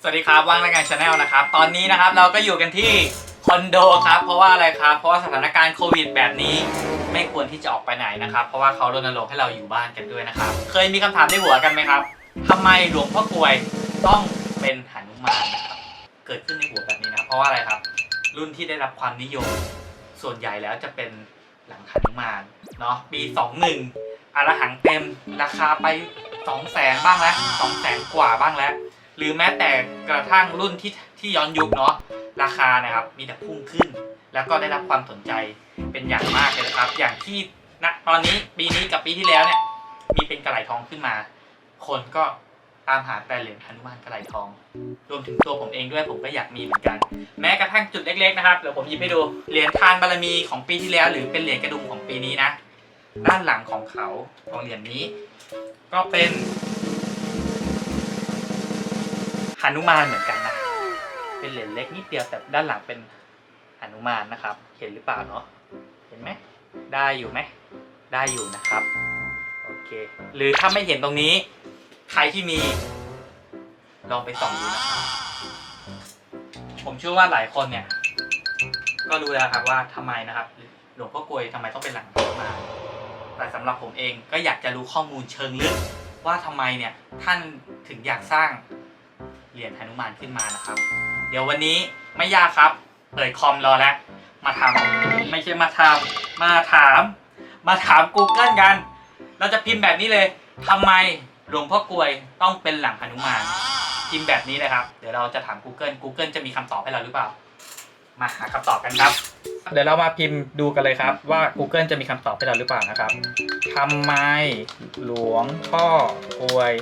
สวัสดีครับว่างรายการชาแนลนะครับ ตอนนี้นะครับเราก็อยู่กันที่คอนโดครับ เพราะว่าอะไรครับ เพราะว่าสถานการณ์โควิดแบบนี้ไม่ควรที่จะออกไปไหนนะครับ เพราะว่าเขารณรงค์ให้เราอยู่บ้านกันด้วยนะครับ เคยมีคำถามในหัวกันไหมครับทำไมหลวงพ่อกลวยต้องเป็นหนุมานนะครับ เกิดขึ้นในหัวแบบนี้นะ เพราะว่าอะไรครับ รุ่นที่ได้รับความนิยม ส่วนใหญ่แล้วจะเป็นหลังหนุมานเนาะปี 21อรหังเต็มราคาไป2 0 0แสนบ้างแล้ว2 0 0แสนกว่าบ้างแล้ว หรือแม้แต่กระทั่งรุ่นที่ที่ย้อนยุคเนาะราคานะครับมีแต่พุ่งขึ้น แล้วก็ได้รับความสนใจเป็นอย่างมากเลยนะครับ อย่างที่ณตอนนี้ปีนี้กับปีที่แล้วเนี่ยมีเป็นกระไหลทองขึ้นมา คนก็ตามหาแต่เหรียญหนุมานกระไหลทอง รวมถึงตัวผมเองด้วยผมก็อยากมีเหมือนกัน แม้กระทั่งจุดเล็กๆนะครับเดี๋ยวผมหยิบให้ดูเหรียญทานบารมีของปีที่แล้ว หรือเป็นเหรียญกระดุมของปีนี้นะ ด้านหลังของเขาของเหรียญนี้ ก็เป็น หนุมานเหมือนกันนะเป็นเหรียญเล็กนิดเดียวแต่ด้านหลังเป็นหนุมานนะครับ เห็นหรือเปล่าเนาะเห็นไหมได้อยู่ไหมได้อยู่นะครับโอเคหรือถ้าไม่เห็นตรงนี้ ใครที่มี ลองไปส่องดูนะครับผมเชื่อว่าหลายคนเนี่ย ก็รู้แล้วครับว่าทำไมนะครับหลวงพ่อกลวยทำไมต้องเป็นหลังหนุมานแต่สำหรับผมเองก็อยากจะรู้ข้อมูลเชิงลึกว่าทำไมเนี่ยท่านถึงอยากสร้าง เหรียญหนุมานขึ้นมานะครับ เดี๋ยววันนี้ไม่ยากครับ เปิดคอมรอแล้ว มาทำไม่ใช่มาทำมาถาม มาถาม Google กัน เราจะพิมพ์แบบนี้เลยทำไมหลวงพ่อกลวยต้องเป็นหลังหนุมานพิมพ์แบบนี้เลยครับ เดี๋ยวเราจะถาม Google Google จะมีคำตอบให้เราหรือเปล่า มาหาคำตอบกันครับ เดี๋ยวเรามาพิมพ์ดูกันเลยครับ ว่า Google จะมีคำตอบให้เราหรือเปล่านะครับทำไมหลวงพ่อกลวย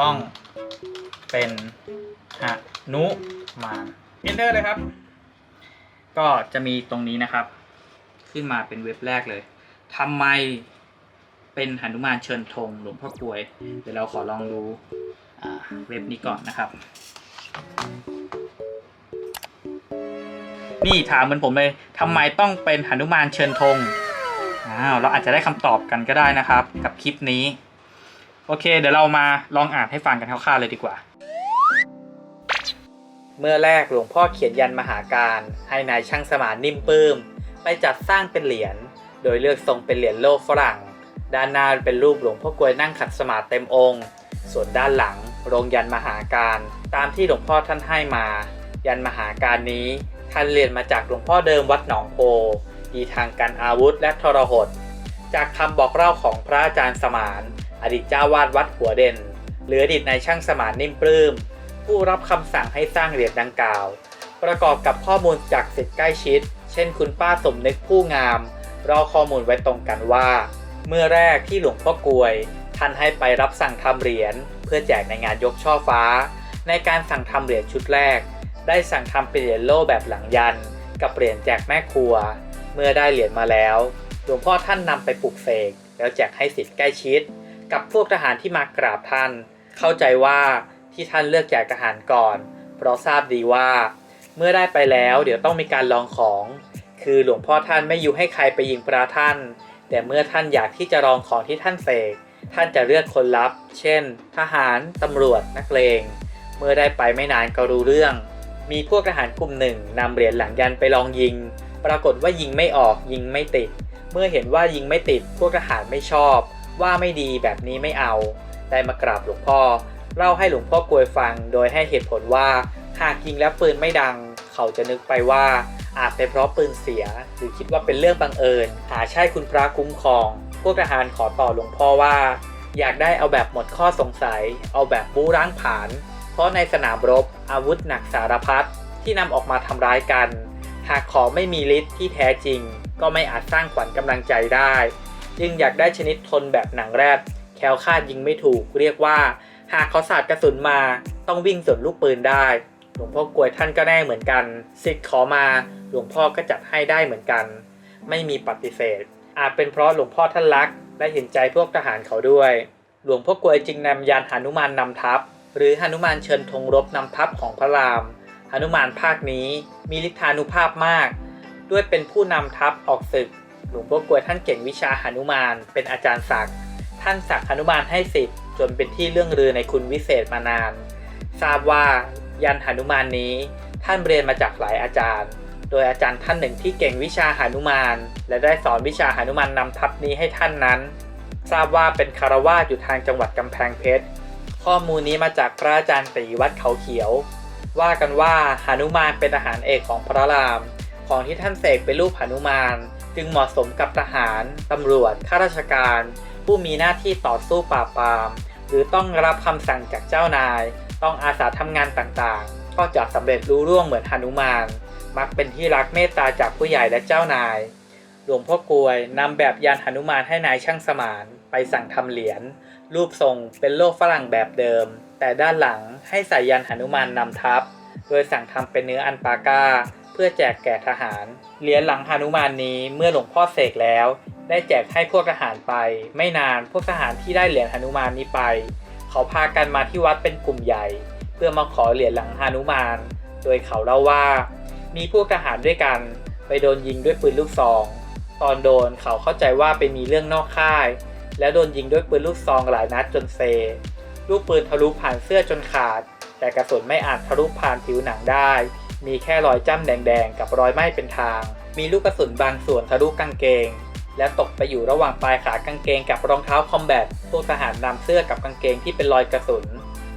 ต้องเป็น หนุมาน Enter เลยครับ ก็จะมีตรงนี้นะครับ ขึ้นมาเป็นเว็บแรกเลยทำไมเป็นหนุมานเชิญธงหลวงพ่อกลวย เดี๋ยวเราขอลองดูเว็บนี้ก่อนนะครับ นี่ถามเหมือนผมเลยทำไมต้องเป็นหนุมานเชิญธงอ้าวเราอาจจะได้คำตอบกันก็ได้นะครับ กับคลิปนี้ โอเค เดี๋ยวเรามาลองอ่านให้ฟังกันคร่าวๆเลยดีกว่า เมื่อแรกหลวงพ่อเขียนยันมหาการ ให้นายช่างสมานนิ่มปลื้ม ไปจัดสร้างเป็นเหรียญ โดยเลือกทรงเป็นเหรียญโลกฝรั่ง ด้านหน้าเป็นรูปหลวงพ่อกลวยนั่งขัดสมาธิเต็มองค์ ส่วนด้านหลังโรงยันมหาการ ตามที่หลวงพ่อท่านให้มา ยันมหาการนี้ท่านเรียนมาจากหลวงพ่อเดิมวัดหนองโพดีทางการอาวุธและทรหด จากคำบอกเล่าของพระอาจารย์สมาน อดีตเจ้าวาดวัดหัวเด่น หรืออดีตนายช่างสมานนิ่มปลื้ม ผู้รับคำสั่งให้สร้างเหรียญดังกล่าว ประกอบกับข้อมูลจากสิทธิ์ใกล้ชิด เช่นคุณป้าสมนึกผู้งามเราข้อมูลไว้ตรงกันว่า เมื่อแรกที่หลวงพ่อกลวย ท่านให้ไปรับสั่งทำเหรียญเพื่อแจกในงานยกช่อฟ้า ในการสั่งทำเหรียญชุดแรก ได้สั่งทำเป็นเหรียญโล่แบบหลังยัน กับเหรียญแจกแม่ครัว เมื่อได้เหรียญมาแล้ว หลวงพ่อท่านนำไปปลูกเสกแล้วแจกให้สิทธิ์ใกล้ชิด กับพวกทหารที่มากราบท่าน เข้าใจว่า ที่ท่านเลือกแจกทหารก่อน เพราะทราบดีว่า เมื่อได้ไปแล้วเดี๋ยวต้องมีการลองของ คือหลวงพ่อท่านไม่ยุให้ใครไปยิงปลาท่าน แต่เมื่อท่านอยากที่จะลองของที่ท่านเสกท่านจะเลือกคนลับ เช่น ทหาร ตำรวจ นักเลง เมื่อได้ไปไม่นานก็รู้เรื่อง มีพวกทหารกลุ่มหนึ่งนำเหรียญหลังยันไปลองยิง ปรากฏว่ายิงไม่ออกยิงไม่ติด เมื่อเห็นว่ายิงไม่ติด พวกทหารไม่ชอบ ว่าไม่ดีแบบนี้ไม่เอา ได้มากราบหลวงพ่อ เล่าให้หลวงพ่อกลวยฟัง โดยให้เหตุผลว่าหากยิงแล้วปืนไม่ดัง เขาจะนึกไปว่าอาจเป็นเพราะปืนเสีย หรือคิดว่าเป็นเรื่องบังเอิญ หาใช่คุณพระคุ้มครอง พวกทหารขอต่อหลวงพ่อว่า อยากได้เอาแบบหมดข้อสงสัย เอาแบบบูร้างผาน เพราะในสนามรบอาวุธหนักสารพัดที่นำออกมาทำร้ายกัน หากของไม่มีฤทธิ์ที่แท้จริง ก็ไม่อาจสร้างขวัญกำลังใจได้ จึงอยากได้ชนิดทนแบบหนังแรดแคล้วคาดยิงไม่ถูกเรียกว่า หากเขาสาดกระสุนมาต้องวิ่งสวนลูกปืนได้ หลวงพ่อกลวยท่านก็แน่เหมือนกันสิทธิ์ขอมาหลวงพ่อก็จัดให้ได้เหมือนกัน ไม่มีปฏิเสธ อาจเป็นเพราะหลวงพ่อท่านรัก และเห็นใจพวกทหารเขาด้วย หลวงพ่อกลวยจึงนำยานหนุมานนำทัพ หรือหนุมานเชิญธงรบนำทัพของพระรามหนุมานภาคนี้มีฤทธานุภาพมาก ด้วยเป็นผู้นำทัพออกศึก หลวงพ่อกลวยท่านเก่งวิชาหนุมานเป็นอาจารย์ศักดิ์ ท่านศักหนุมานให้สิทธิ์จนเป็นที่เรื่องลือในคุณวิเศษมานาน ทราบว่ายันหนุมานนี้ท่านเรียนมาจากหลายอาจารย์ โดยอาจารย์ท่านหนึ่งที่เก่งวิชาหนุมาน และได้สอนวิชาหนุมานนำทัพนี้ให้ท่านนั้น ทราบว่าเป็นคารวาสอยู่ทางจังหวัดกำแพงเพชร ข้อมูลนี้มาจากพระอาจารย์ตีวัดเขาเขียว ว่ากันว่าหนุมานเป็นอาหารเอกของพระราม ของที่ท่านเสกเป็นรูปหนุมาน จึงเหมาะสมกับทหาร ตำรวจ ข้าราชการ ผู้มีหน้าที่ต่อสู้ปราบปราม หรือต้องรับคำสั่งจากเจ้านาย ต้องอาสาทำงานต่างๆ ก็จะสำเร็จรู้ร่วงเหมือนหนุมาน มักเป็นที่รักเมตตาจากผู้ใหญ่และเจ้านาย หลวงพ่อกลวยนำแบบยานหนุมานให้นายช่างสมาน ไปสั่งทำเหรียญรูปทรงเป็นโลกฝรั่งแบบเดิม แต่ด้านหลังให้ใส่ยันหนุมานนำทัพ โดยสั่งทำเป็นเนื้ออันปาก้า พื่อแจกแก่ทหาร เหรียญหลังหนุมานนี้เมื่อหลวงพ่อเสกแล้ว ได้แจกให้พวกทหารไป ไม่นานพวกทหารที่ได้เหรียญหนุมานนี้ไป เขาพากันมาที่วัดเป็นกลุ่มใหญ่ เพื่อมาขอเหรียญหลังหนุมาน โดยเขาเล่าว่า มีพวกทหารด้วยกัน ไปโดนยิงด้วยปืนลูกซอง ตอนโดนเขาเข้าใจว่าไปมีเรื่องนอกค่าย แล้วโดนยิงด้วยปืนลูกซองหลายนัดจนเซลูกปืนทะลุผ่านเสื้อจนขาด แต่กระสุนไม่อาจทะลุผ่านผิวหนังได้ มีแค่รอยจ้ำแดงๆ กับรอยไหม้เป็นทาง มีลูกกระสุนบางส่วนทะลุกางเกง และตกไปอยู่ระหว่างปลายขากางเกงกับรองเท้าคอมแบทพวกทหารนำเสื้อกับกางเกงที่เป็นรอยกระสุน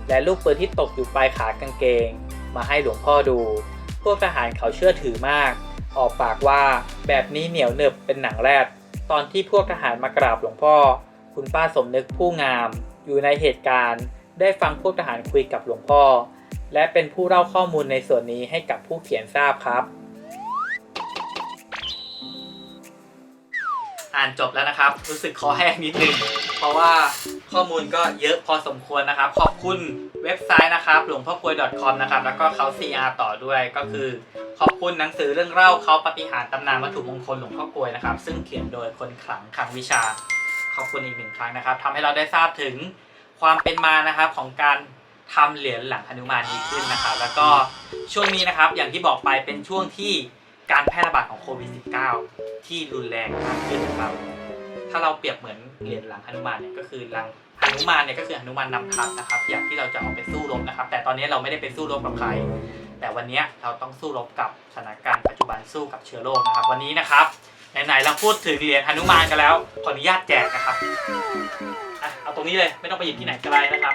และลูกปืนที่ตกอยู่ปลายขากางเกง มาให้หลวงพ่อดู พวกทหารเขาเชื่อถือมาก ออกปากว่าแบบนี้เหนียวเนึบเป็นหนังแรด ตอนที่พวกทหารมากราบหลวงพ่อ คุณป้าสมนึกผู้งาม อยู่ในเหตุการณ์ ได้ฟังพวกทหารคุยกับหลวงพ่อ และเป็นผู้เล่าข้อมูลในส่วนนี้ให้กับผู้เขียนทราบครับ อ่านจบแล้วนะครับ รู้สึกคอแห้งนิดนึง เพราะว่าข้อมูลก็เยอะพอสมควรนะครับ ขอบคุณเว็บไซต์นะครับหลวงพ่อกลวย .com นะครับ แล้วก็เขา CR ต่อด้วยก็คือขอบคุณหนังสือเรื่องเล่าเขาปฏิหารตำนานวัตถุมงคลหลวงพ่อกวยนะครับ ซึ่งเขียนโดยคนขลังขลังวิชา ขอบคุณอีกหนึ่งครั้งนะครับทำให้เราได้ทราบถึงความเป็นมานะครับของการ ทำเหรียญหลังหนุมานนี้ขึ้นนะครับ แล้วก็ช่วงนี้นะครับอย่างที่บอกไปเป็นช่วงที่การแพร่ระบาดของโควิด -19 ที่รุนแรงมากขึ้นนะครับ ถ้าเราเปรียบเหมือนเหรียญหลังหนุมานเนี่ยก็คือหลังหนุมานเนี่ยก็คือหนุมานนำทัพนะครับ อย่างที่เราจะออกไปสู้รบนะครับ แต่ตอนนี้เราไม่ได้ไปสู้รบกับใคร แต่วันนี้เราต้องสู้รบกับสถานการณ์ปัจจุบันสู้กับเชื้อโรคนะครับ วันนี้นะครับไหนๆเราพูดถึงเหรียญหนุมานกันแล้วขออนุญาตแจกนะครับอะเอาตรงนี้เลยไม่ต้องไปหยิบที่ไหนไกลนะครับ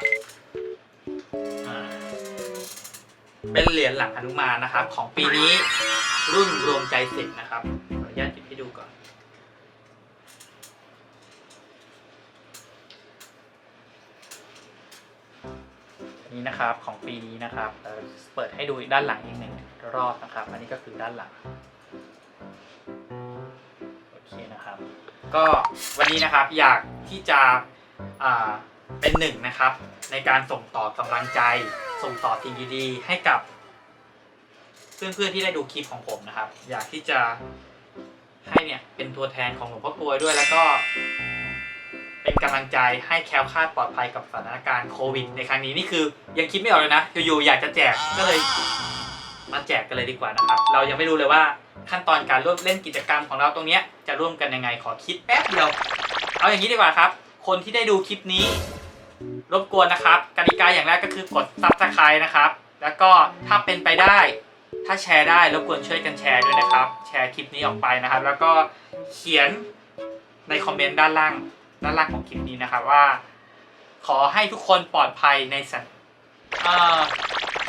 เป็นเหรียญหลังหนุมานนะครับ ของปีนี้รุ่นรวมใจสิทธ์นะครับขออนุญาตหยิบให้ดูก่อนนนี้นะครับของปีนี้นะครับเเปิดให้ดูด้านหลังอีกหนึ่งรอบนะครับ อันนี้ก็คือด้านหลังโอเคนะครับ ก็วันนี้นะครับอยากที่จะเป็นหนึ่งนะครับ ในการส่งต่อกำลังใจ ส่งต่อสิ่งดีๆ ให้กับ เพื่อนๆที่ได้ดูคลิปของผมนะครับ อยากที่จะให้เนี่ยเป็นตัวแทนของหลวงพ่อกลวยด้วยแล้วก็ เป็นกำลังใจให้แคล้วคลาดปลอดภัยกับสถานการณ์โควิด ในครั้งนี้นี่คือยังคิดไม่ออกเลยนะอยู่ๆอยากจะแจกก็เลยมาแจกกันเลยดีกว่านะครับ เรายังไม่รู้เลยว่าขั้นตอนการร่วมเล่นกิจกรรมของเราตรงเนี้ยจะร่วมกันยังไงขอคิดแป๊บเดียว เอาอย่างนี้ดีกว่าครับ คนที่ได้ดูคลิปนี้ รบกวนนะครับกติกาอย่างแรกก็คือกด subscribe นะครับ แล้วก็ถ้าเป็นไปได้ถ้าแชร์ได้รบกวนช่วยกันแชร์ด้วยนะครับ แชร์คลิปนี้ออกไปนะครับ แล้วก็เขียนในคอมเมนต์ด้านล่างด้านล่างของคลิปนี้นะครับว่า ขอให้ทุกคนปลอดภัยในสถานอ่า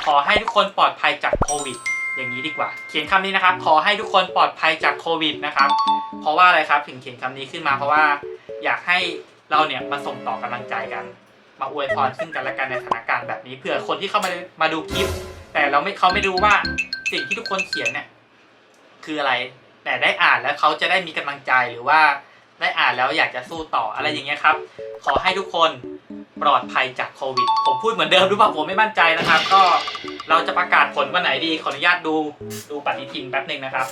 ขอให้ทุกคนปลอดภัยจากโควิด อย่างนี้ดีกว่า เขียนคำนี้นะครับ ขอให้ทุกคนปลอดภัยจากโควิดนะครับ เพราะว่าอะไรครับถึงเขียนคำนี้ขึ้นมาเพราะว่า อยากให้เราเนี่ยมาส่งต่อกำลังใจกัน มาอวยพรซึ่งกันและกันในสถานการณ์แบบนี้เผื่อคนที่เข้ามามาดูคลิป แต่เราไม่เขาไม่รู้ว่าสิ่งที่ทุกคนเขียนเนี่ยคืออะไร แต่ได้อ่านแล้วเขาจะได้มีกำลังใจหรือว่าได้อ่านแล้วอยากจะสู้ต่ออะไรอย่างเงี้ยครับ ขอให้ทุกคนปลอดภัยจากโควิด ผมพูดเหมือนเดิมหรือเปล่าผมไม่มั่นใจนะครับ ก็เราจะประกาศผลวันไหนดี ขออนุญาตดูดูปฏิทินแป๊บหนึ่งนะครับ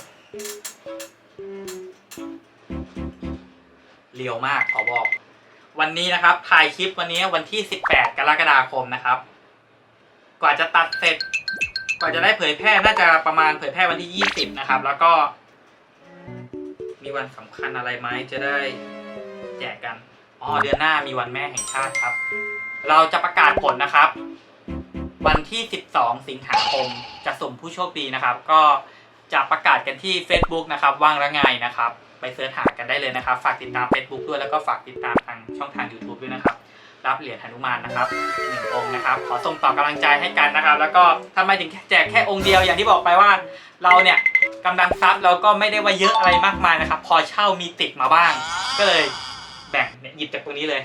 เร็วมากขอบอก วันนี้นะครับถ่ายคลิปวันนี้วันที่ 18 กรกฎาคมนะครับ กว่าจะตัดเสร็จ กว่าจะได้เผยแพร่น่าจะประมาณเผยแพร่วันที่ 20 นะครับ แล้วก็ มีวันสำคัญอะไรไหมจะได้แจกกันอ๋อเดือนหน้ามีวันแม่แห่งชาติครับ เราจะประกาศผลนะครับ วันที่ 12 สิงหาคมจะสุ่มผู้โชคดีนะครับ ก็จะประกาศกันที่ Facebook นะครับ ว่างละไงนะครับ ไปเสิร์ชหากันได้เลยนะครับ ฝากติดตาม Facebook ด้วยแล้วก็ฝากติดตามทางช่องทาง YouTube ด้วยนะครับ รับเหรียญหนุมานนะครับหนึ่งองค์นะครับ ขอส่งต่อกำลังใจให้กันนะครับ แล้วก็ทำไมถึงแจกแค่องค์เดียวอย่างที่บอกไปว่า เราเนี่ยกำลังทรัพย์เราก็ไม่ได้ว่าเยอะอะไรมากมายนะครับ พอเช่ามีติดมาบ้าง ก็เลยแบ่งเนี่ยหยิบจากตรงนี้เลย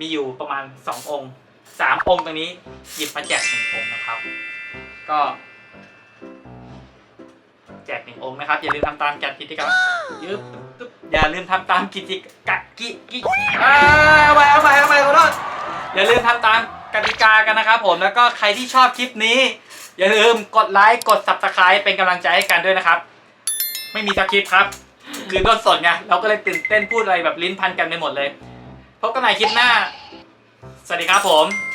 มีอยู่ประมาณ 2 องค์ 3 องค์ตรงนี้หยิบมาแจกหนึ่งองค์นะครับ ก็ แจกหนึ่งองค์นะครับ อย่าลืมทำตามกิจกรรมยึบตึ๊บอย่าลืมทำตามกิจกะกิกิอ่าเอาไปเอาไปเอาไปขอโทษอย่าลืมทำตามกติกากันนะครับผมแล้วก็ใครที่ชอบคลิปนี้ อย่าลืมกดไลค์กด subscribe เป็นกำลังใจให้กันด้วยนะครับ ไม่มีสคริปต์ครับ คือต้นสดไงเราก็เลยตื่นเต้นพูดอะไรแบบลิ้นพันกันไปหมดเลยพบกันใหม่คลิปหน้า สวัสดีครับผม